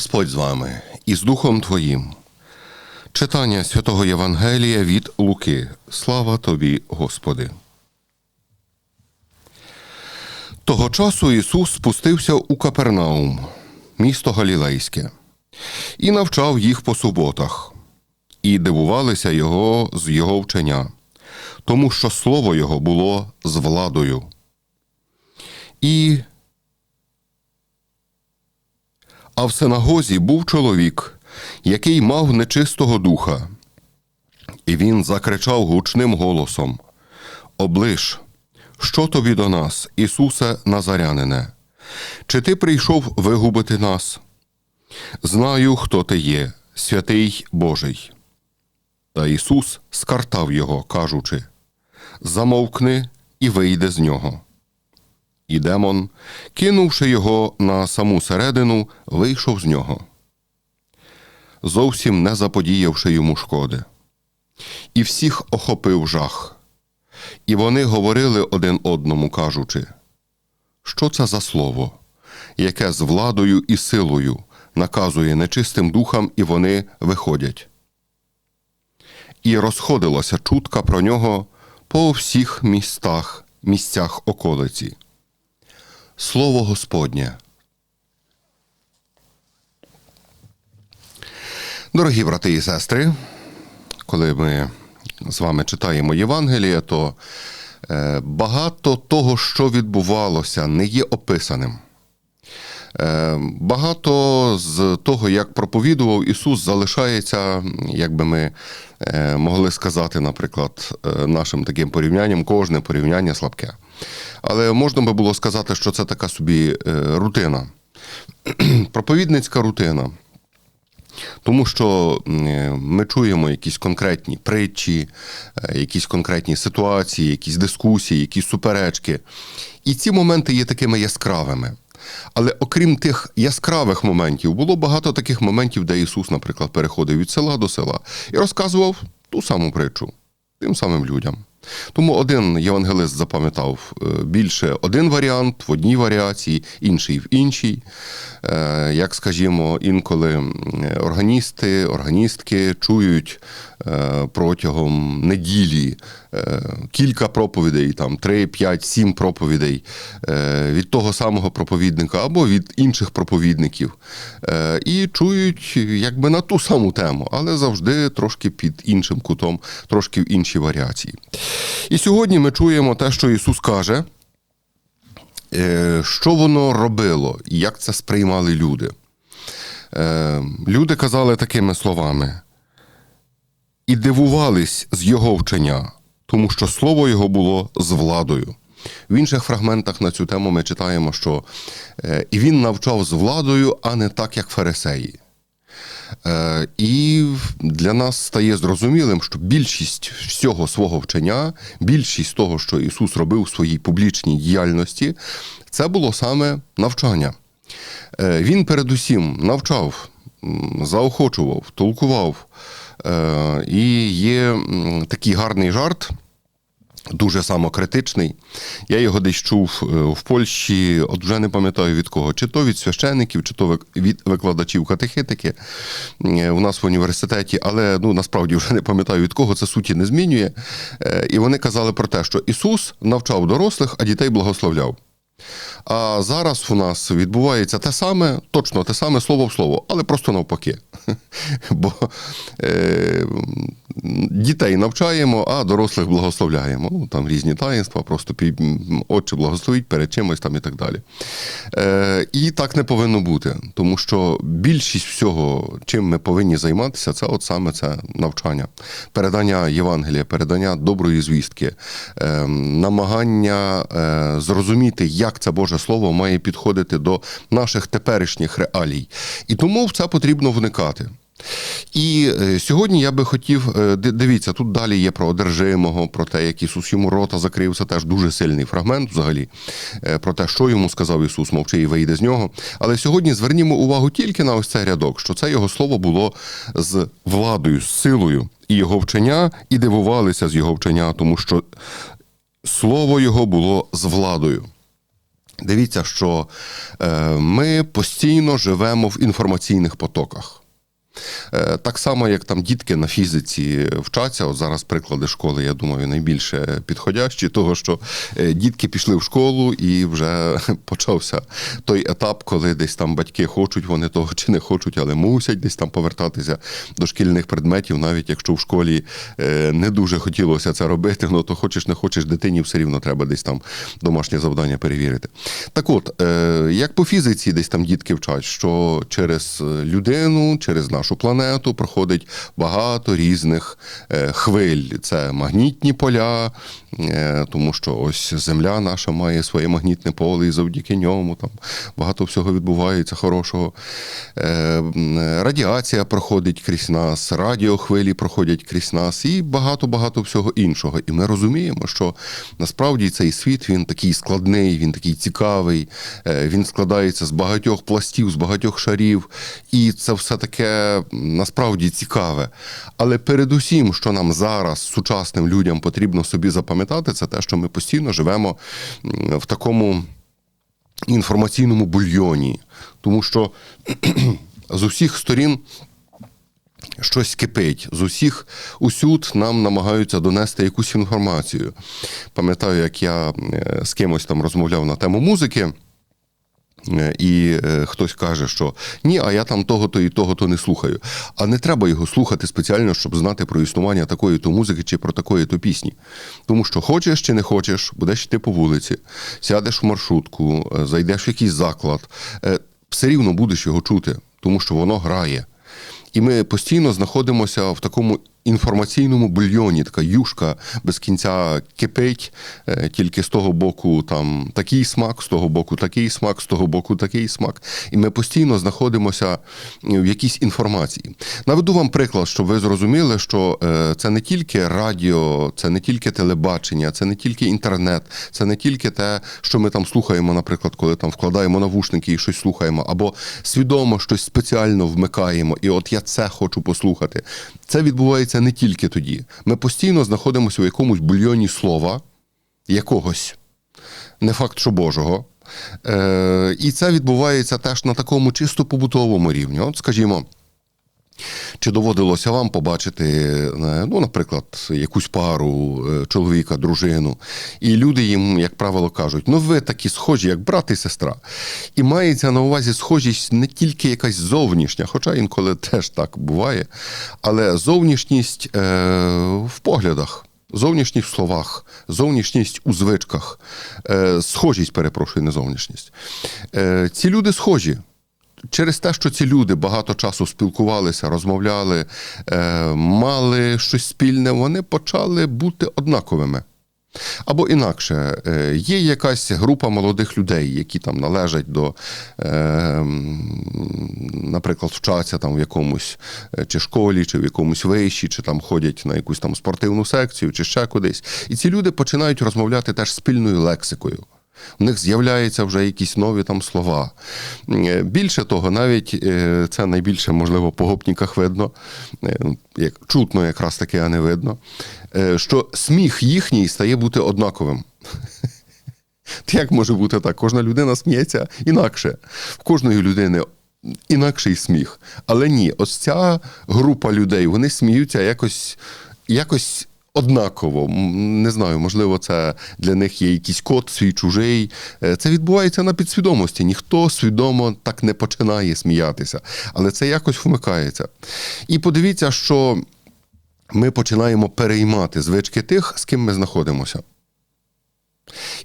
Господь з вами і з Духом Твоїм. Читання святого Євангелія від Луки. Слава тобі, Господи. Того часу Ісус спустився у Капернаум, місто Галілейське, і навчав їх по суботах, і дивувалися Його з Його вчення, тому що слово Його було з владою. І а в синагозі був чоловік, який мав нечистого духа, і він закричав гучним голосом: Оближ, що тобі до нас, Ісусе Назарянине? Чи ти прийшов вигубити нас? Знаю, хто ти є, святий Божий. Та Ісус скартав його, кажучи: Замовкни і вийди з нього. І демон, кинувши його на саму середину, вийшов з нього, зовсім не заподіявши йому шкоди. І всіх охопив жах. І вони говорили один одному, кажучи, що це за слово, яке з владою і силою наказує нечистим духам, і вони виходять. І розходилася чутка про нього по всіх містах, місцях околиці. Слово Господнє. Дорогі брати і сестри, коли ми з вами читаємо Євангеліє, то е, багато того, що відбувалося, не є описаним. Е, Багато з того, як проповідував Ісус, залишається, як би ми е, могли сказати, наприклад, нашим таким порівнянням, кожне порівняння слабке. Але можна би було сказати, що це така собі е, рутина, проповідницька рутина. Тому що е, ми чуємо якісь конкретні притчі, е, якісь конкретні ситуації, якісь дискусії, якісь суперечки. І ці моменти є такими яскравими. Але окрім тих яскравих моментів, було багато таких моментів, де Ісус, наприклад, переходив від села до села і розказував ту саму притчу тим самим людям. Тому один євангелист запам'ятав е, більше один варіант в одній варіації, інший в іншій. Е, Як скажімо, інколи органісти, органістки чують е, протягом неділі кілька проповідей, там 3, 5, 7 проповідей від того самого проповідника або від інших проповідників. І чують якби на ту саму тему, але завжди трошки під іншим кутом, трошки в іншій варіації. І сьогодні ми чуємо те, що Ісус каже, е, що воно робило як це сприймали люди. Е, Люди казали такими словами: і дивувались з Його вчення, тому що слово Його було з владою. В інших фрагментах на цю тему ми читаємо, що е, і він навчав з владою, а не так, як фарисеї. Е, І для нас стає зрозумілим, що більшість всього свого вчення, більшість того, що Ісус робив у своїй публічній діяльності, це було саме навчання. Е, Він передусім навчав, заохочував, толкував. Е, І є такий гарний жарт. Дуже самокритичний. Я його десь чув е, в Польщі, от вже не пам'ятаю від кого, чи то від священиків, чи то від викладачів катехетики е, у нас в університеті, але ну насправді вже не пам'ятаю від кого, це суті не змінює. Е, І вони казали про те, що Ісус навчав дорослих, а дітей благословляв. А зараз у нас відбувається те саме, точно те саме слово в слово, але просто навпаки. Бо дітей навчаємо, а дорослих благословляємо. Ну, там різні таїнства, просто отче благословить перед чимось там і так далі. Е, і так не повинно бути, тому що більшість всього, чим ми повинні займатися, це от саме це навчання, передання Євангелія, передання доброї звістки, е, намагання е, зрозуміти, як це Боже Слово має підходити до наших теперішніх реалій. І тому в це потрібно вникати. І е, сьогодні я би хотів, е, дивіться, тут далі є про одержимого, про те, як Ісус йому рота закрив, це теж дуже сильний фрагмент взагалі, е, про те, що йому сказав Ісус, мовчи і вийде з нього. Але сьогодні звернімо увагу тільки на ось цей рядок, що це його слово було з владою, з силою, і його вчення, і дивувалися з його вчення, тому що слово його було з владою. Дивіться, що ми постійно живемо в інформаційних потоках. Е, Так само, як там дітки на фізиці вчаться, от зараз приклади школи, я думаю, найбільше підходящі, того що е, дітки пішли в школу і вже почався той етап, коли десь там батьки хочуть, вони того чи не хочуть, але мусять десь там повертатися до шкільних предметів, навіть якщо в школі е, не дуже хотілося це робити, ну то хочеш не хочеш дитині, все рівно треба десь там домашнє завдання перевірити. Так от, як по фізиці, десь там дітки вчать, що через людину, через нашу планету проходить багато різних е, хвиль. Це магнітні поля, тому що ось Земля наша має своє магнітне поле, і завдяки ньому там багато всього відбувається хорошого. Е, Радіація проходить крізь нас, радіохвилі проходять крізь нас і багато-багато всього іншого. І ми розуміємо, що насправді цей світ він такий складний, він такий цікавий, е, він складається з багатьох пластів, з багатьох шарів, і це все таке насправді цікаве. Але передусім, що нам зараз, сучасним людям, потрібно собі запам'ятати, це те, що ми постійно живемо в такому інформаційному бульйоні, тому що з усіх сторін. Щось кипить з усіх усюд нам намагаються донести якусь інформацію. Пам'ятаю, як я е, з кимось там розмовляв на тему музики. Е, І е, хтось каже, що ні, а я там того-то і того-то не слухаю. А не треба його слухати спеціально, щоб знати про існування такої то музики чи про такої то пісні. Тому що хочеш чи не хочеш, будеш йти по вулиці, сядеш в маршрутку, е, зайдеш в якийсь заклад, все рівно будеш його чути, тому що воно грає. І ми постійно знаходимося в такому інформаційному бульйоні, така юшка без кінця кипить, е, тільки з того боку там такий смак, з того боку такий смак, з того боку такий смак. І ми постійно знаходимося в якійсь інформації. Наведу вам приклад, щоб ви зрозуміли, що е, це не тільки радіо, це не тільки телебачення, це не тільки інтернет, це не тільки те, що ми там слухаємо, наприклад, коли там вкладаємо навушники і щось слухаємо, або свідомо щось спеціально вмикаємо, і от я це хочу послухати. Це відбувається не тільки тоді. Ми постійно знаходимося у якомусь бульйоні слова, якогось, не факт, що Божого. Е, і це відбувається теж на такому чисто побутовому рівні. От, скажімо, чи доводилося вам побачити, е, ну, наприклад, якусь пару е, чоловіка, дружину, і люди їм, як правило, кажуть: ну ви такі схожі, як брат і сестра. І мається на увазі схожість не тільки якась зовнішня, хоча інколи теж так буває, але зовнішність е, в поглядах. Зовнішність в словах, зовнішність у звичках, е, схожість, перепрошую, не зовнішність. Е, ці люди схожі. Через те, що ці люди багато часу спілкувалися, розмовляли, е, мали щось спільне, вони почали бути однаковими. Або інакше, е, є якась група молодих людей, які там належать до, е, наприклад, вчаться там в якомусь чи школі, чи в якомусь виші, чи там ходять на якусь там спортивну секцію, чи ще кудись. І ці люди починають розмовляти теж спільною лексикою. В них з'являються вже якісь нові там слова. Е, Більше того, навіть е, це найбільше, можливо, по гопніках видно, е, як чутно якраз таки, а не видно, що сміх їхній стає бути однаковим. Як може бути так? Кожна людина сміється інакше. В кожної людини інакший сміх. Але ні, ось ця група людей, вони сміються якось, якось однаково. Не знаю, можливо, це для них є якийсь код, свій чужий. Е, Це відбувається на підсвідомості. Ніхто свідомо так не починає сміятися, але це якось вмикається. І подивіться, що ми починаємо переймати звички тих, з ким ми знаходимося.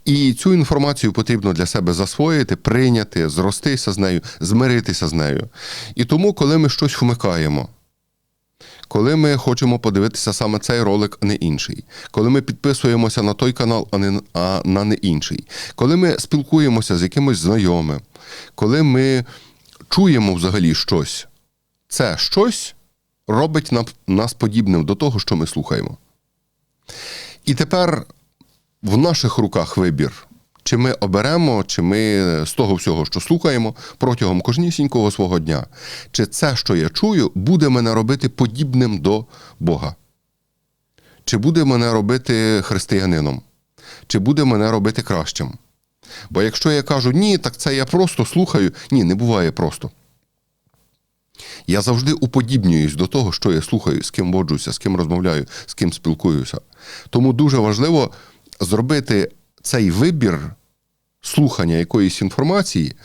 І цю інформацію потрібно для себе засвоїти, прийняти, зростися з нею, змиритися з нею. І тому, коли ми щось вмикаємо, коли ми хочемо подивитися саме цей ролик, а не інший, коли ми підписуємося на той канал, а не а на не інший, коли ми спілкуємося з якимось знайомим, коли ми чуємо взагалі щось, це щось робить нас подібним до того, що ми слухаємо. І тепер в наших руках вибір. Чи ми оберемо, чи ми з того всього, що слухаємо, протягом кожнісінького свого дня, чи це, що я чую, буде мене робити подібним до Бога? Чи буде мене робити християнином? Чи буде мене робити кращим? Бо якщо я кажу, ні, так це я просто слухаю, ні, не буває просто. Я завжди уподібнююсь до того, що я слухаю, з ким воджуся, з ким розмовляю, з ким спілкуюся. Тому дуже важливо зробити цей вибір слухання якоїсь інформації,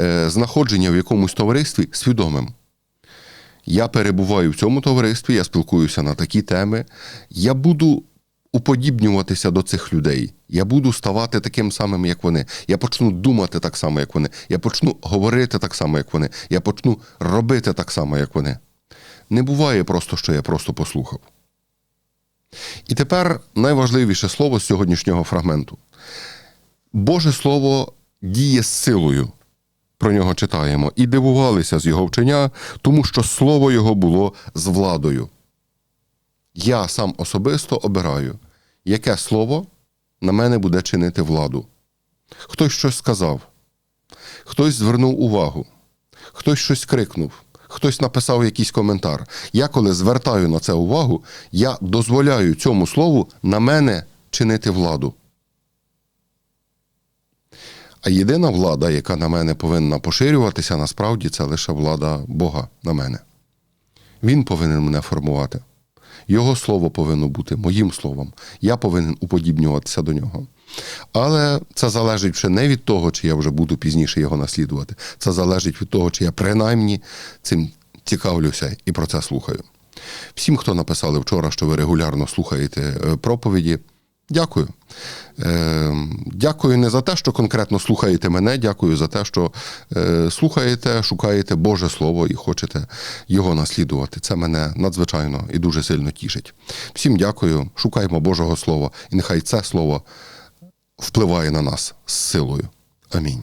е, знаходження в якомусь товаристві свідомим. Я перебуваю в цьому товаристві, я спілкуюся на такі теми. Я буду уподібнюватися до цих людей. Я буду ставати таким самим, як вони. Я почну думати так само, як вони. Я почну говорити так само, як вони. Я почну робити так само, як вони. Не буває просто, що я просто послухав. І тепер найважливіше слово з сьогоднішнього фрагменту. Боже Слово діє з силою. Про нього читаємо. І дивувалися з його вчення, тому що слово його було з владою. Я сам особисто обираю, яке слово на мене буде чинити владу. Хтось щось сказав, хтось звернув увагу, хтось щось крикнув, хтось написав якийсь коментар. Я, коли звертаю на це увагу, я дозволяю цьому слову на мене чинити владу. А єдина влада, яка на мене повинна поширюватися, насправді це лише влада Бога на мене. Він повинен мене формувати. Його слово повинно бути моїм словом. Я повинен уподібнюватися до нього. Але це залежить вже не від того, чи я вже буду пізніше його наслідувати. Це залежить від того, чи я принаймні цим цікавлюся і про це слухаю. Всім, хто написали вчора, що ви регулярно слухаєте е, проповіді, дякую. Е, Дякую не за те, що конкретно слухаєте мене, дякую за те, що е, слухаєте, шукаєте Боже Слово і хочете його наслідувати. Це мене надзвичайно і дуже сильно тішить. Всім дякую, шукаємо Божого Слова, і нехай це слово впливає на нас з силою. Амінь.